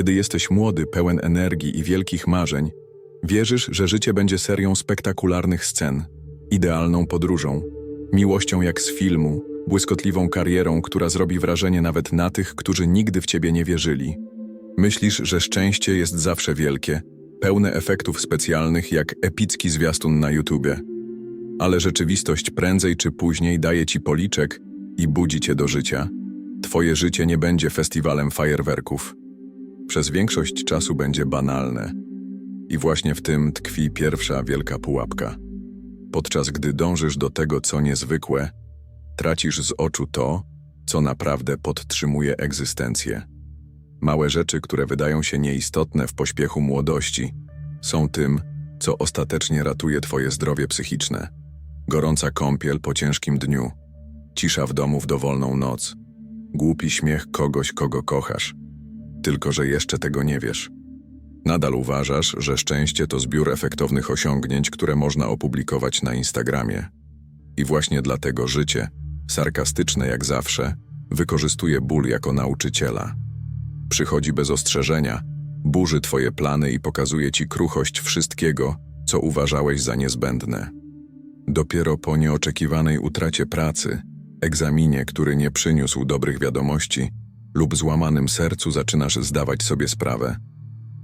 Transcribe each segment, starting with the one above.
Kiedy jesteś młody, pełen energii i wielkich marzeń, wierzysz, że życie będzie serią spektakularnych scen, idealną podróżą, miłością jak z filmu, błyskotliwą karierą, która zrobi wrażenie nawet na tych, którzy nigdy w ciebie nie wierzyli. Myślisz, że szczęście jest zawsze wielkie, pełne efektów specjalnych jak epicki zwiastun na YouTubie. Ale rzeczywistość prędzej czy później daje ci policzek i budzi cię do życia. Twoje życie nie będzie festiwalem fajerwerków. Przez większość czasu będzie banalne. I właśnie w tym tkwi pierwsza wielka pułapka. Podczas gdy dążysz do tego, co niezwykłe, tracisz z oczu to, co naprawdę podtrzymuje egzystencję. Małe rzeczy, które wydają się nieistotne w pośpiechu młodości, są tym, co ostatecznie ratuje twoje zdrowie psychiczne. Gorąca kąpiel po ciężkim dniu, cisza w domu w dowolną noc, głupi śmiech kogoś, kogo kochasz. Tylko, że jeszcze tego nie wiesz. Nadal uważasz, że szczęście to zbiór efektownych osiągnięć, które można opublikować na Instagramie. I właśnie dlatego życie, sarkastyczne jak zawsze, wykorzystuje ból jako nauczyciela. Przychodzi bez ostrzeżenia, burzy twoje plany i pokazuje ci kruchość wszystkiego, co uważałeś za niezbędne. Dopiero po nieoczekiwanej utracie pracy, egzaminie, który nie przyniósł dobrych wiadomości, lub złamanym sercu zaczynasz zdawać sobie sprawę.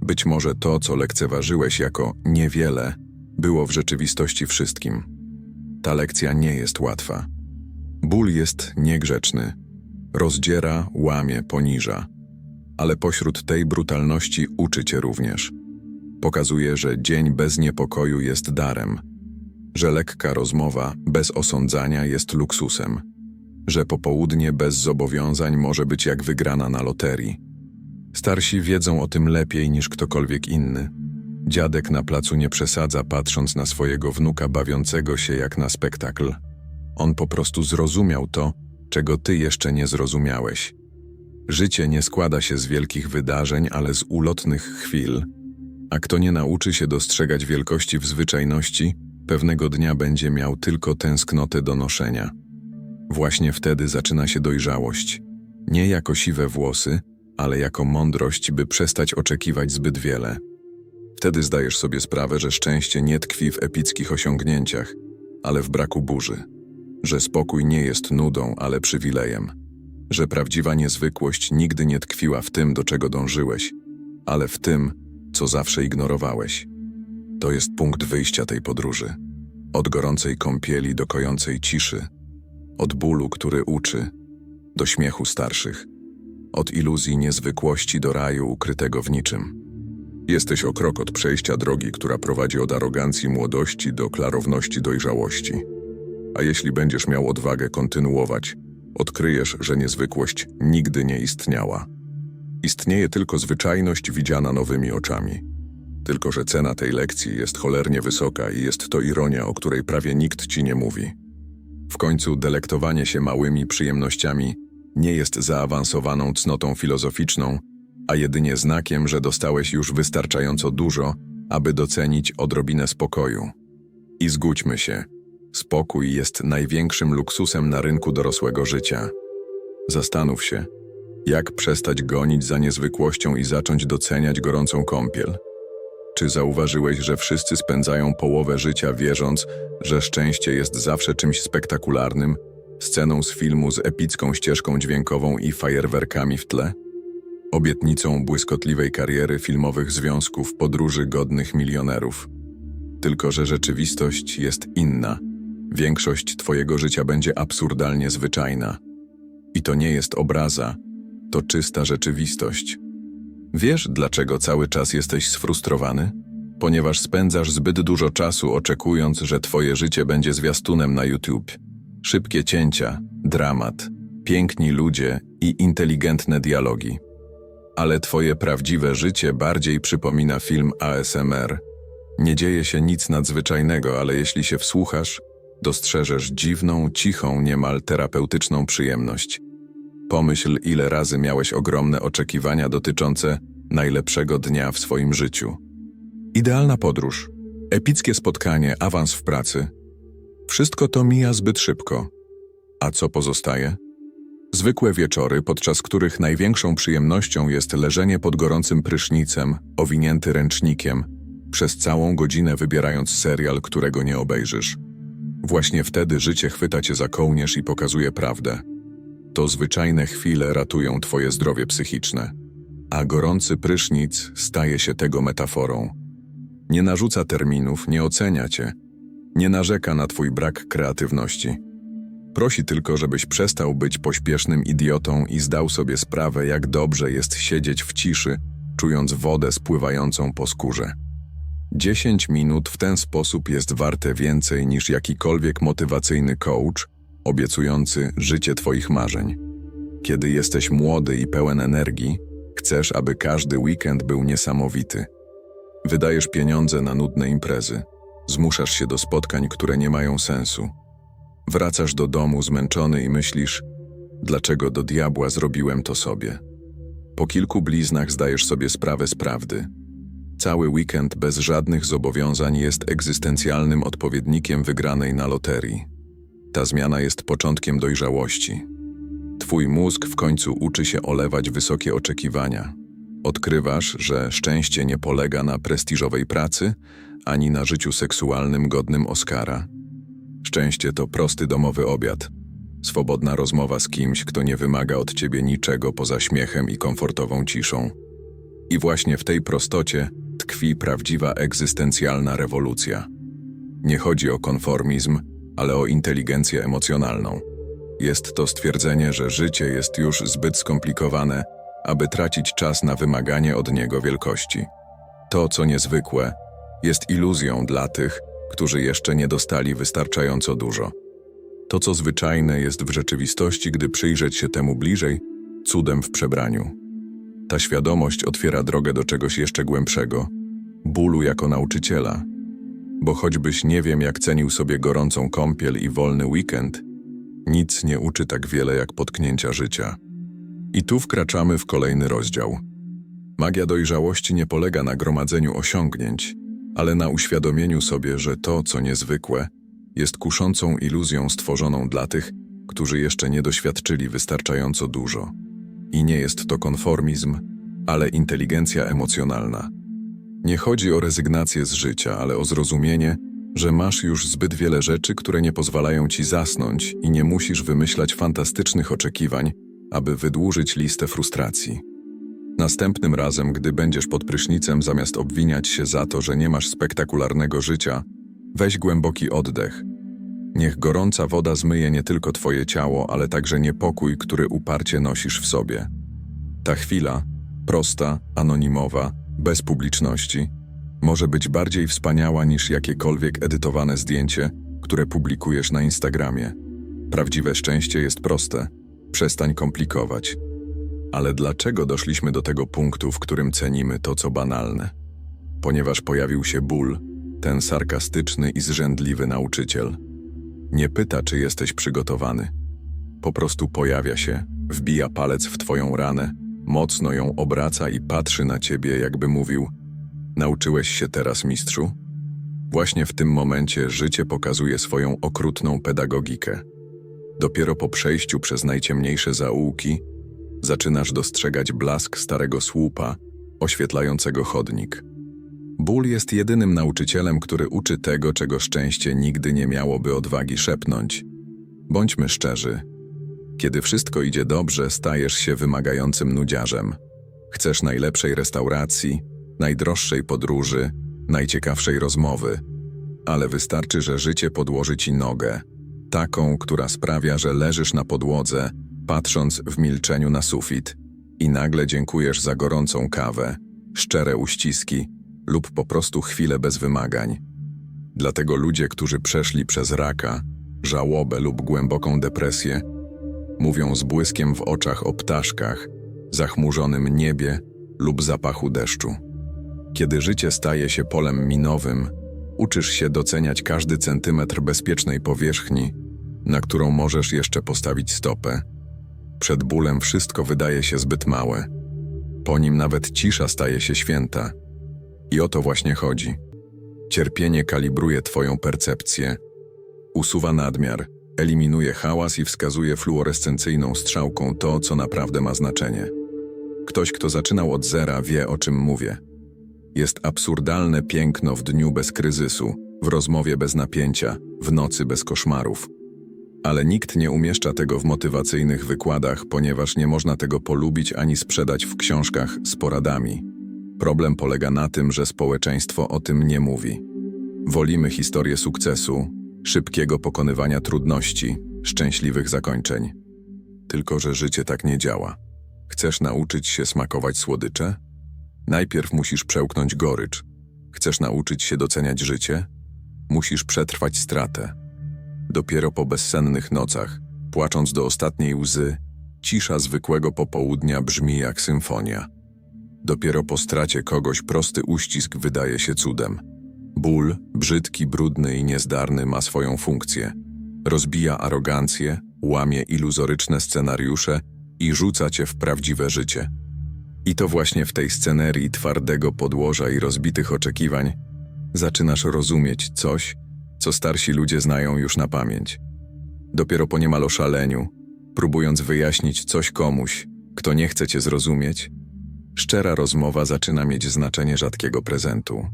Być może to, co lekceważyłeś jako niewiele, było w rzeczywistości wszystkim. Ta lekcja nie jest łatwa. Ból jest niegrzeczny. Rozdziera, łamie, poniża. Ale pośród tej brutalności uczy cię również. Pokazuje, że dzień bez niepokoju jest darem, że lekka rozmowa bez osądzania jest luksusem, że popołudnie bez zobowiązań może być jak wygrana na loterii. Starsi wiedzą o tym lepiej niż ktokolwiek inny. Dziadek na placu nie przesadza, patrząc na swojego wnuka bawiącego się jak na spektakl. On po prostu zrozumiał to, czego ty jeszcze nie zrozumiałeś. Życie nie składa się z wielkich wydarzeń, ale z ulotnych chwil. A kto nie nauczy się dostrzegać wielkości w zwyczajności, pewnego dnia będzie miał tylko tęsknotę do noszenia. Właśnie wtedy zaczyna się dojrzałość. Nie jako siwe włosy, ale jako mądrość, by przestać oczekiwać zbyt wiele. Wtedy zdajesz sobie sprawę, że szczęście nie tkwi w epickich osiągnięciach, ale w braku burzy. Że spokój nie jest nudą, ale przywilejem. Że prawdziwa niezwykłość nigdy nie tkwiła w tym, do czego dążyłeś, ale w tym, co zawsze ignorowałeś. To jest punkt wyjścia tej podróży. Od gorącej kąpieli do kojącej ciszy, od bólu, który uczy, do śmiechu starszych, od iluzji niezwykłości do raju ukrytego w niczym. Jesteś o krok od przejścia drogi, która prowadzi od arogancji młodości do klarowności dojrzałości. A jeśli będziesz miał odwagę kontynuować, odkryjesz, że niezwykłość nigdy nie istniała. Istnieje tylko zwyczajność widziana nowymi oczami. Tylko, że cena tej lekcji jest cholernie wysoka i jest to ironia, o której prawie nikt ci nie mówi. W końcu delektowanie się małymi przyjemnościami nie jest zaawansowaną cnotą filozoficzną, a jedynie znakiem, że dostałeś już wystarczająco dużo, aby docenić odrobinę spokoju. I zgódźmy się, spokój jest największym luksusem na rynku dorosłego życia. Zastanów się, jak przestać gonić za niezwykłością i zacząć doceniać gorącą kąpiel. Czy zauważyłeś, że wszyscy spędzają połowę życia wierząc, że szczęście jest zawsze czymś spektakularnym, sceną z filmu z epicką ścieżką dźwiękową i fajerwerkami w tle? Obietnicą błyskotliwej kariery, filmowych związków, podróży godnych milionerów. Tylko, że rzeczywistość jest inna. Większość twojego życia będzie absurdalnie zwyczajna. I to nie jest obraza, to czysta rzeczywistość. Wiesz, dlaczego cały czas jesteś sfrustrowany? Ponieważ spędzasz zbyt dużo czasu oczekując, że twoje życie będzie zwiastunem na YouTube. Szybkie cięcia, dramat, piękni ludzie i inteligentne dialogi. Ale twoje prawdziwe życie bardziej przypomina film ASMR. Nie dzieje się nic nadzwyczajnego, ale jeśli się wsłuchasz, dostrzeżesz dziwną, cichą, niemal terapeutyczną przyjemność. Pomyśl, ile razy miałeś ogromne oczekiwania dotyczące najlepszego dnia w swoim życiu. Idealna podróż, epickie spotkanie, awans w pracy. Wszystko to mija zbyt szybko. A co pozostaje? Zwykłe wieczory, podczas których największą przyjemnością jest leżenie pod gorącym prysznicem, owinięty ręcznikiem, przez całą godzinę wybierając serial, którego nie obejrzysz. Właśnie wtedy życie chwyta cię za kołnierz i pokazuje prawdę. To zwyczajne chwile ratują twoje zdrowie psychiczne, a gorący prysznic staje się tego metaforą. Nie narzuca terminów, nie ocenia cię, nie narzeka na twój brak kreatywności. Prosi tylko, żebyś przestał być pośpiesznym idiotą i zdał sobie sprawę, jak dobrze jest siedzieć w ciszy, czując wodę spływającą po skórze. 10 minut w ten sposób jest warte więcej niż jakikolwiek motywacyjny coach obiecujący życie Twoich marzeń. Kiedy jesteś młody i pełen energii, chcesz, aby każdy weekend był niesamowity. Wydajesz pieniądze na nudne imprezy, zmuszasz się do spotkań, które nie mają sensu. Wracasz do domu zmęczony i myślisz, dlaczego do diabła zrobiłem to sobie. Po kilku bliznach zdajesz sobie sprawę z prawdy. Cały weekend bez żadnych zobowiązań jest egzystencjalnym odpowiednikiem wygranej na loterii. Ta zmiana jest początkiem dojrzałości. Twój mózg w końcu uczy się olewać wysokie oczekiwania. Odkrywasz, że szczęście nie polega na prestiżowej pracy, ani na życiu seksualnym godnym Oscara. Szczęście to prosty domowy obiad. Swobodna rozmowa z kimś, kto nie wymaga od ciebie niczego poza śmiechem i komfortową ciszą. I właśnie w tej prostocie tkwi prawdziwa egzystencjalna rewolucja. Nie chodzi o konformizm, ale o inteligencję emocjonalną. Jest to stwierdzenie, że życie jest już zbyt skomplikowane, aby tracić czas na wymaganie od niego wielkości. To, co niezwykłe, jest iluzją dla tych, którzy jeszcze nie dostali wystarczająco dużo. To, co zwyczajne, jest w rzeczywistości, gdy przyjrzeć się temu bliżej, cudem w przebraniu. Ta świadomość otwiera drogę do czegoś jeszcze głębszego bólu jako nauczyciela. Bo choćbyś nie wiem, jak cenił sobie gorącą kąpiel i wolny weekend, nic nie uczy tak wiele jak potknięcia życia. I tu wkraczamy w kolejny rozdział. Magia dojrzałości nie polega na gromadzeniu osiągnięć, ale na uświadomieniu sobie, że to, co niezwykłe, jest kuszącą iluzją stworzoną dla tych, którzy jeszcze nie doświadczyli wystarczająco dużo. I nie jest to konformizm, ale inteligencja emocjonalna. Nie chodzi o rezygnację z życia, ale o zrozumienie, że masz już zbyt wiele rzeczy, które nie pozwalają ci zasnąć i nie musisz wymyślać fantastycznych oczekiwań, aby wydłużyć listę frustracji. Następnym razem, gdy będziesz pod prysznicem, zamiast obwiniać się za to, że nie masz spektakularnego życia, weź głęboki oddech. Niech gorąca woda zmyje nie tylko twoje ciało, ale także niepokój, który uparcie nosisz w sobie. Ta chwila, prosta, anonimowa, bez publiczności, może być bardziej wspaniała niż jakiekolwiek edytowane zdjęcie, które publikujesz na Instagramie. Prawdziwe szczęście jest proste. Przestań komplikować. Ale dlaczego doszliśmy do tego punktu, w którym cenimy to, co banalne? Ponieważ pojawił się ból, ten sarkastyczny i zrzędliwy nauczyciel. Nie pyta, czy jesteś przygotowany. Po prostu pojawia się, wbija palec w twoją ranę, mocno ją obraca i patrzy na ciebie, jakby mówił: Nauczyłeś się teraz, mistrzu? Właśnie w tym momencie życie pokazuje swoją okrutną pedagogikę. Dopiero po przejściu przez najciemniejsze zaułki zaczynasz dostrzegać blask starego słupa oświetlającego chodnik. Ból jest jedynym nauczycielem, który uczy tego, czego szczęście nigdy nie miałoby odwagi szepnąć. Bądźmy szczerzy. Kiedy wszystko idzie dobrze, stajesz się wymagającym nudziarzem. Chcesz najlepszej restauracji, najdroższej podróży, najciekawszej rozmowy, ale wystarczy, że życie podłoży ci nogę, taką, która sprawia, że leżysz na podłodze, patrząc w milczeniu na sufit i nagle dziękujesz za gorącą kawę, szczere uściski lub po prostu chwilę bez wymagań. Dlatego ludzie, którzy przeszli przez raka, żałobę lub głęboką depresję, mówią z błyskiem w oczach o ptaszkach, zachmurzonym niebie lub zapachu deszczu. Kiedy życie staje się polem minowym, uczysz się doceniać każdy centymetr bezpiecznej powierzchni, na którą możesz jeszcze postawić stopę. Przed bólem wszystko wydaje się zbyt małe. Po nim nawet cisza staje się święta. I o to właśnie chodzi. Cierpienie kalibruje Twoją percepcję, usuwa nadmiar Eliminuje hałas i wskazuje fluorescencyjną strzałką to, co naprawdę ma znaczenie. Ktoś, kto zaczynał od zera, wie o czym mówię. Jest absurdalne piękno w dniu bez kryzysu, w rozmowie bez napięcia, w nocy bez koszmarów. Ale nikt nie umieszcza tego w motywacyjnych wykładach, ponieważ nie można tego polubić ani sprzedać w książkach z poradami. Problem polega na tym, że społeczeństwo o tym nie mówi. Wolimy historię sukcesu, szybkiego pokonywania trudności, szczęśliwych zakończeń. Tylko, że życie tak nie działa. Chcesz nauczyć się smakować słodycze? Najpierw musisz przełknąć gorycz. Chcesz nauczyć się doceniać życie? Musisz przetrwać stratę. Dopiero po bezsennych nocach, płacząc do ostatniej łzy, cisza zwykłego popołudnia brzmi jak symfonia. Dopiero po stracie kogoś prosty uścisk wydaje się cudem. Ból, brzydki, brudny i niezdarny, ma swoją funkcję. Rozbija arogancję, łamie iluzoryczne scenariusze i rzuca cię w prawdziwe życie. I to właśnie w tej scenerii twardego podłoża i rozbitych oczekiwań zaczynasz rozumieć coś, co starsi ludzie znają już na pamięć. Dopiero po niemal oszaleniu, próbując wyjaśnić coś komuś, kto nie chce cię zrozumieć, szczera rozmowa zaczyna mieć znaczenie rzadkiego prezentu.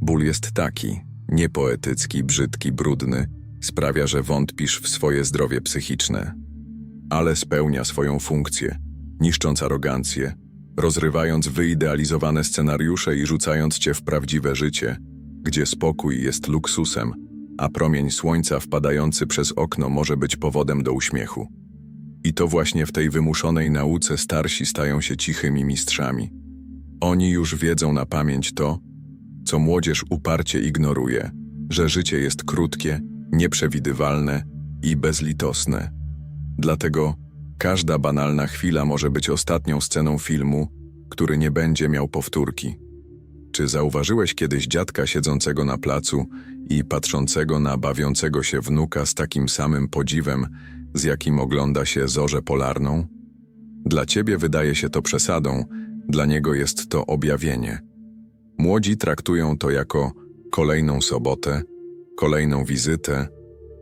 Ból jest taki, niepoetycki, brzydki, brudny, sprawia, że wątpisz w swoje zdrowie psychiczne. Ale spełnia swoją funkcję, niszcząc arogancję, rozrywając wyidealizowane scenariusze i rzucając cię w prawdziwe życie, gdzie spokój jest luksusem, a promień słońca wpadający przez okno może być powodem do uśmiechu. I to właśnie w tej wymuszonej nauce starsi stają się cichymi mistrzami. Oni już wiedzą na pamięć to, co młodzież uparcie ignoruje, że życie jest krótkie, nieprzewidywalne i bezlitosne. Dlatego każda banalna chwila może być ostatnią sceną filmu, który nie będzie miał powtórki. Czy zauważyłeś kiedyś dziadka siedzącego na placu i patrzącego na bawiącego się wnuka z takim samym podziwem, z jakim ogląda się zorzę polarną? Dla ciebie wydaje się to przesadą, dla niego jest to objawienie. Młodzi traktują to jako kolejną sobotę, kolejną wizytę,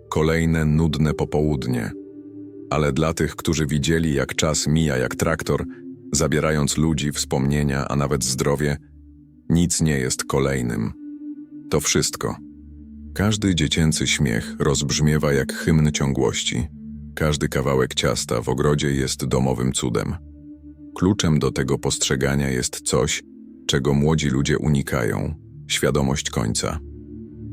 kolejne nudne popołudnie. Ale dla tych, którzy widzieli, jak czas mija jak traktor, zabierając ludzi, wspomnienia, a nawet zdrowie, nic nie jest kolejnym. To wszystko. Każdy dziecięcy śmiech rozbrzmiewa jak hymn ciągłości. Każdy kawałek ciasta w ogrodzie jest domowym cudem. Kluczem do tego postrzegania jest coś, czego młodzi ludzie unikają świadomość końca.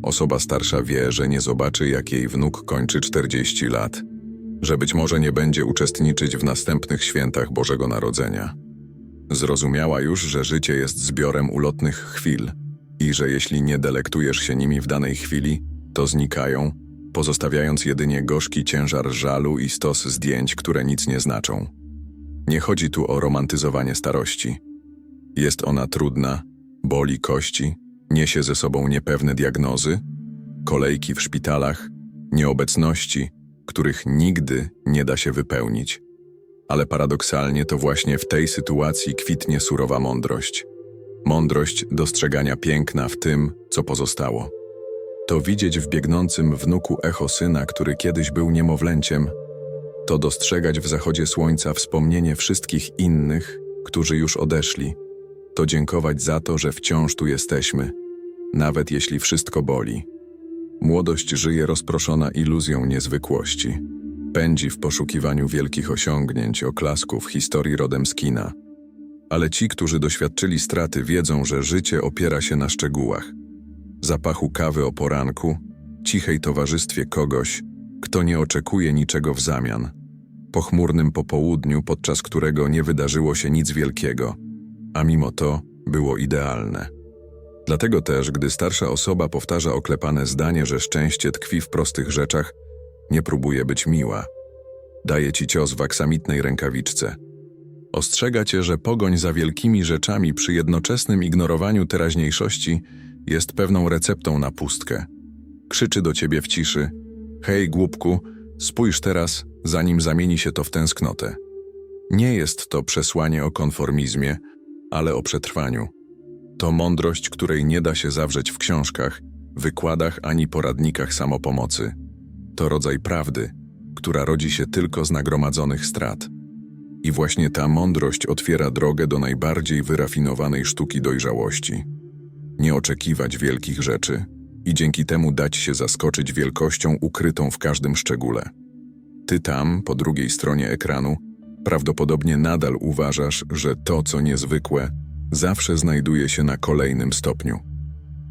Osoba starsza wie, że nie zobaczy, jak jej wnuk kończy 40 lat, że być może nie będzie uczestniczyć w następnych świętach Bożego Narodzenia. Zrozumiała już, że życie jest zbiorem ulotnych chwil i że jeśli nie delektujesz się nimi w danej chwili, to znikają, pozostawiając jedynie gorzki ciężar żalu i stos zdjęć, które nic nie znaczą. Nie chodzi tu o romantyzowanie starości. Jest ona trudna, boli kości, niesie ze sobą niepewne diagnozy, kolejki w szpitalach, nieobecności, których nigdy nie da się wypełnić. Ale paradoksalnie to właśnie w tej sytuacji kwitnie surowa mądrość. Mądrość dostrzegania piękna w tym, co pozostało. To widzieć w biegnącym wnuku echo syna, który kiedyś był niemowlęciem, to dostrzegać w zachodzie słońca wspomnienie wszystkich innych, którzy już odeszli, to dziękować za to, że wciąż tu jesteśmy, nawet jeśli wszystko boli. Młodość żyje rozproszona iluzją niezwykłości. Pędzi w poszukiwaniu wielkich osiągnięć, oklasków, historii rodem z kina. Ale ci, którzy doświadczyli straty, wiedzą, że życie opiera się na szczegółach. Zapachu kawy o poranku, cichej towarzystwie kogoś, kto nie oczekuje niczego w zamian. Pochmurnym popołudniu, podczas którego nie wydarzyło się nic wielkiego, a mimo to było idealne. Dlatego też, gdy starsza osoba powtarza oklepane zdanie, że szczęście tkwi w prostych rzeczach, nie próbuje być miła. Daje ci cios w aksamitnej rękawiczce. Ostrzega cię, że pogoń za wielkimi rzeczami przy jednoczesnym ignorowaniu teraźniejszości jest pewną receptą na pustkę. Krzyczy do ciebie w ciszy: Hej, głupku, spójrz teraz, zanim zamieni się to w tęsknotę. Nie jest to przesłanie o konformizmie, ale o przetrwaniu. To mądrość, której nie da się zawrzeć w książkach, wykładach ani poradnikach samopomocy. to rodzaj prawdy, która rodzi się tylko z nagromadzonych strat. I właśnie ta mądrość otwiera drogę do najbardziej wyrafinowanej sztuki dojrzałości. Nie oczekiwać wielkich rzeczy i dzięki temu dać się zaskoczyć wielkością ukrytą w każdym szczególe. Ty tam, po drugiej stronie ekranu, prawdopodobnie nadal uważasz, że to, co niezwykłe, zawsze znajduje się na kolejnym stopniu.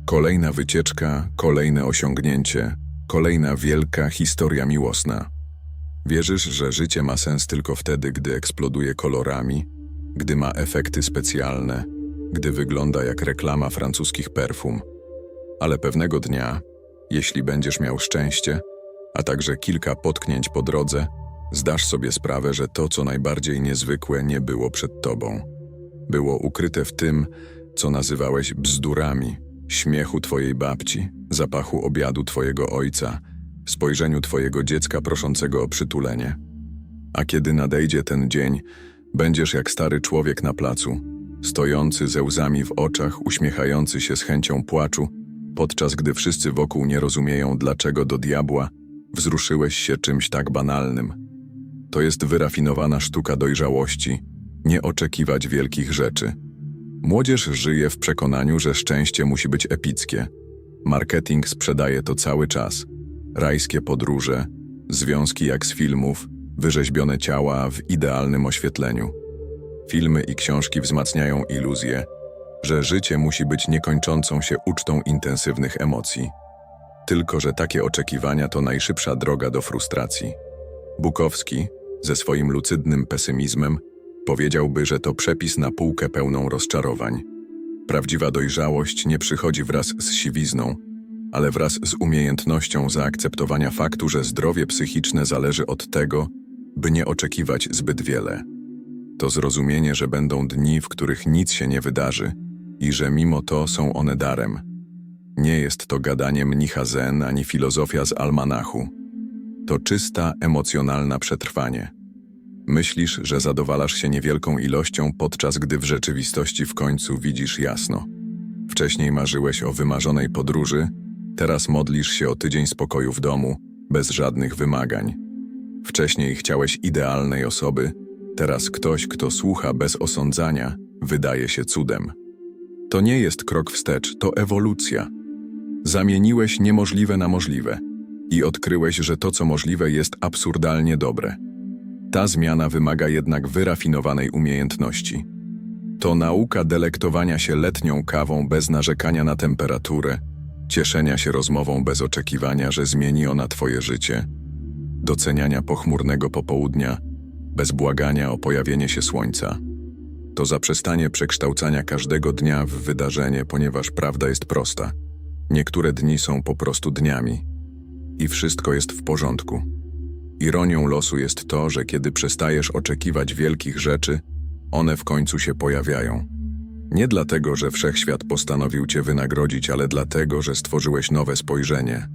Kolejna wycieczka, kolejne osiągnięcie, kolejna wielka historia miłosna. Wierzysz, że życie ma sens tylko wtedy, gdy eksploduje kolorami, gdy ma efekty specjalne, gdy wygląda jak reklama francuskich perfum. Ale pewnego dnia, jeśli będziesz miał szczęście, a także kilka potknięć po drodze, zdasz sobie sprawę, że to, co najbardziej niezwykłe, nie było przed tobą. Było ukryte w tym, co nazywałeś bzdurami, śmiechu twojej babci, zapachu obiadu twojego ojca, spojrzeniu twojego dziecka proszącego o przytulenie. A kiedy nadejdzie ten dzień, będziesz jak stary człowiek na placu, stojący ze łzami w oczach, uśmiechający się z chęcią płaczu, podczas gdy wszyscy wokół nie rozumieją, dlaczego do diabła wzruszyłeś się czymś tak banalnym. To jest wyrafinowana sztuka dojrzałości, nie oczekiwać wielkich rzeczy. Młodzież żyje w przekonaniu, że szczęście musi być epickie. Marketing sprzedaje to cały czas. Rajskie podróże, związki jak z filmów, wyrzeźbione ciała w idealnym oświetleniu. Filmy i książki wzmacniają iluzję, że życie musi być niekończącą się ucztą intensywnych emocji. Tylko, że takie oczekiwania to najszybsza droga do frustracji. Bukowski, ze swoim lucydnym pesymizmem, powiedziałby, że to przepis na półkę pełną rozczarowań. Prawdziwa dojrzałość nie przychodzi wraz z siwizną, ale wraz z umiejętnością zaakceptowania faktu, że zdrowie psychiczne zależy od tego, by nie oczekiwać zbyt wiele. To zrozumienie, że będą dni, w których nic się nie wydarzy i że mimo to są one darem. Nie jest to gadanie mnicha zen ani filozofia z almanachu. To czysta, emocjonalna przetrwanie. Myślisz, że zadowalasz się niewielką ilością, podczas gdy w rzeczywistości w końcu widzisz jasno. Wcześniej marzyłeś o wymarzonej podróży, teraz modlisz się o tydzień spokoju w domu, bez żadnych wymagań. Wcześniej chciałeś idealnej osoby, teraz ktoś, kto słucha bez osądzania, wydaje się cudem. To nie jest krok wstecz, to ewolucja. Zamieniłeś niemożliwe na możliwe i odkryłeś, że to, co możliwe, jest absurdalnie dobre. Ta zmiana wymaga jednak wyrafinowanej umiejętności. To nauka delektowania się letnią kawą bez narzekania na temperaturę, cieszenia się rozmową bez oczekiwania, że zmieni ona Twoje życie, doceniania pochmurnego popołudnia bez błagania o pojawienie się słońca. To zaprzestanie przekształcania każdego dnia w wydarzenie, ponieważ prawda jest prosta. Niektóre dni są po prostu dniami i wszystko jest w porządku. Ironią losu jest to, że kiedy przestajesz oczekiwać wielkich rzeczy, one w końcu się pojawiają. Nie dlatego, że wszechświat postanowił cię wynagrodzić, ale dlatego, że stworzyłeś nowe spojrzenie.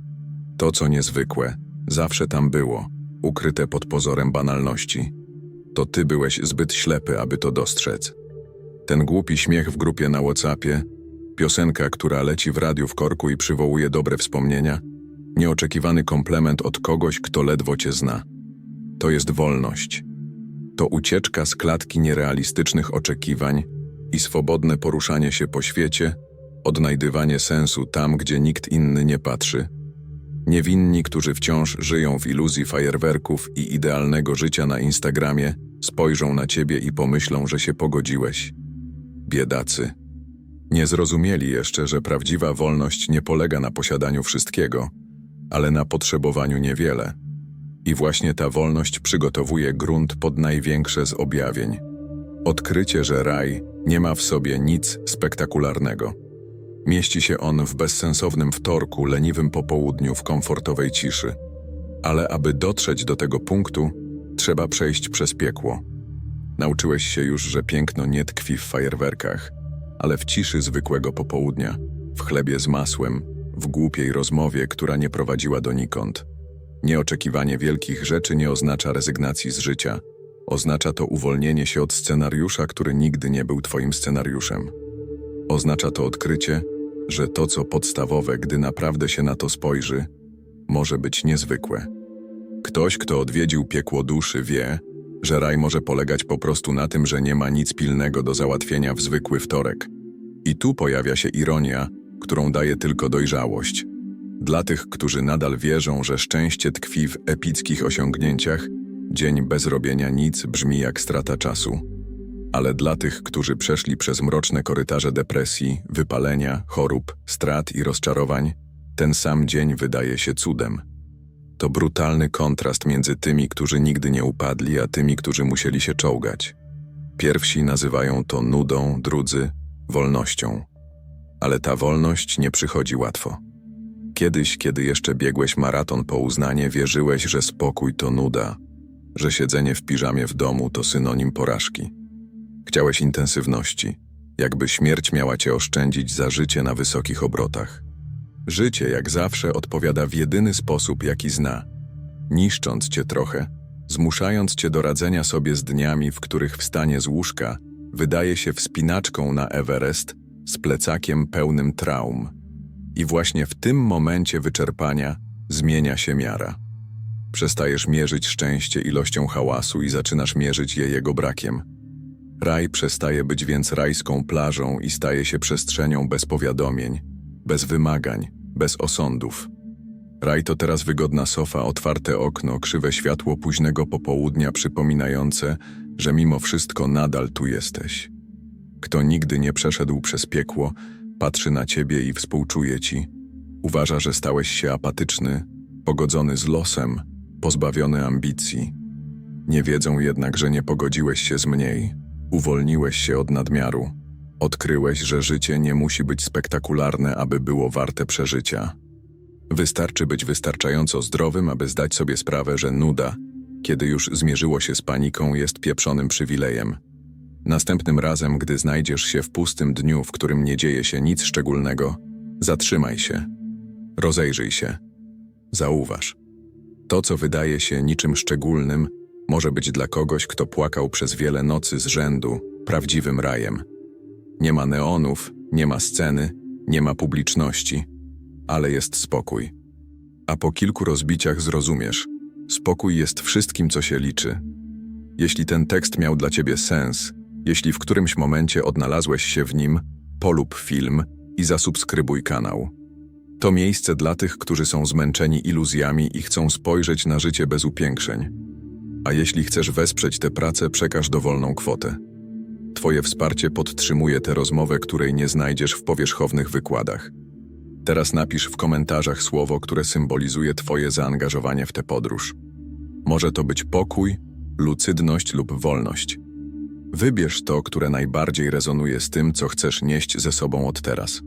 To, co niezwykłe, zawsze tam było, ukryte pod pozorem banalności. To ty byłeś zbyt ślepy, aby to dostrzec. Ten głupi śmiech w grupie na Whatsappie, piosenka, która leci w radiu w korku i przywołuje dobre wspomnienia, nieoczekiwany komplement od kogoś, kto ledwo cię zna. To jest wolność. To ucieczka z klatki nierealistycznych oczekiwań i swobodne poruszanie się po świecie, odnajdywanie sensu tam, gdzie nikt inny nie patrzy. Niewinni, którzy wciąż żyją w iluzji fajerwerków i idealnego życia na Instagramie, spojrzą na ciebie i pomyślą, że się pogodziłeś. Biedacy. Nie zrozumieli jeszcze, że prawdziwa wolność nie polega na posiadaniu wszystkiego, ale na potrzebowaniu niewiele. I właśnie ta wolność przygotowuje grunt pod największe z objawień. Odkrycie, że raj nie ma w sobie nic spektakularnego. Mieści się on w bezsensownym wtorku, leniwym popołudniu w komfortowej ciszy. Ale aby dotrzeć do tego punktu, trzeba przejść przez piekło. Nauczyłeś się już, że piękno nie tkwi w fajerwerkach, ale w ciszy zwykłego popołudnia, w chlebie z masłem, w głupiej rozmowie, która nie prowadziła donikąd. Nieoczekiwanie wielkich rzeczy nie oznacza rezygnacji z życia. Oznacza to uwolnienie się od scenariusza, który nigdy nie był twoim scenariuszem. Oznacza to odkrycie, że to, co podstawowe, gdy naprawdę się na to spojrzy, może być niezwykłe. Ktoś, kto odwiedził piekło duszy, wie, że raj może polegać po prostu na tym, że nie ma nic pilnego do załatwienia w zwykły wtorek. I tu pojawia się ironia, którą daje tylko dojrzałość. Dla tych, którzy nadal wierzą, że szczęście tkwi w epickich osiągnięciach, dzień bez robienia nic brzmi jak strata czasu. Ale dla tych, którzy przeszli przez mroczne korytarze depresji, wypalenia, chorób, strat i rozczarowań, ten sam dzień wydaje się cudem. To brutalny kontrast między tymi, którzy nigdy nie upadli, a tymi, którzy musieli się czołgać. Pierwsi nazywają to nudą, drudzy wolnością. Ale ta wolność nie przychodzi łatwo. Kiedyś, kiedy jeszcze biegłeś maraton po uznanie, wierzyłeś, że spokój to nuda, że siedzenie w piżamie w domu to synonim porażki. Chciałeś intensywności, jakby śmierć miała cię oszczędzić za życie na wysokich obrotach. Życie, jak zawsze, odpowiada w jedyny sposób, jaki zna, niszcząc cię trochę, zmuszając cię do radzenia sobie z dniami, w których wstanie z łóżka, wydaje się wspinaczką na Everest z plecakiem pełnym traum. I właśnie w tym momencie wyczerpania zmienia się miara. Przestajesz mierzyć szczęście ilością hałasu i zaczynasz mierzyć je jego brakiem. Raj przestaje być więc rajską plażą i staje się przestrzenią bez powiadomień, bez wymagań, bez osądów. Raj to teraz wygodna sofa, otwarte okno, krzywe światło późnego popołudnia przypominające, że mimo wszystko nadal tu jesteś. Kto nigdy nie przeszedł przez piekło, patrzy na ciebie i współczuje ci. Uważa, że stałeś się apatyczny, pogodzony z losem, pozbawiony ambicji. Nie wiedzą jednak, że nie pogodziłeś się z mniej, uwolniłeś się od nadmiaru. Odkryłeś, że życie nie musi być spektakularne, aby było warte przeżycia. Wystarczy być wystarczająco zdrowym, aby zdać sobie sprawę, że nuda, kiedy już zmierzyło się z paniką, jest pieprzonym przywilejem. Następnym razem, gdy znajdziesz się w pustym dniu, w którym nie dzieje się nic szczególnego, zatrzymaj się, rozejrzyj się, zauważ. To, co wydaje się niczym szczególnym, może być dla kogoś, kto płakał przez wiele nocy z rzędu, prawdziwym rajem. Nie ma neonów, nie ma sceny, nie ma publiczności, ale jest spokój. A po kilku rozbiciach zrozumiesz, spokój jest wszystkim, co się liczy. Jeśli ten tekst miał dla ciebie sens, jeśli w którymś momencie odnalazłeś się w nim, polub film i zasubskrybuj kanał. To miejsce dla tych, którzy są zmęczeni iluzjami i chcą spojrzeć na życie bez upiększeń. A jeśli chcesz wesprzeć tę pracę, przekaż dowolną kwotę. Twoje wsparcie podtrzymuje tę rozmowę, której nie znajdziesz w powierzchownych wykładach. Teraz napisz w komentarzach słowo, które symbolizuje Twoje zaangażowanie w tę podróż. Może to być pokój, lucydność lub wolność. Wybierz to, które najbardziej rezonuje z tym, co chcesz nieść ze sobą od teraz.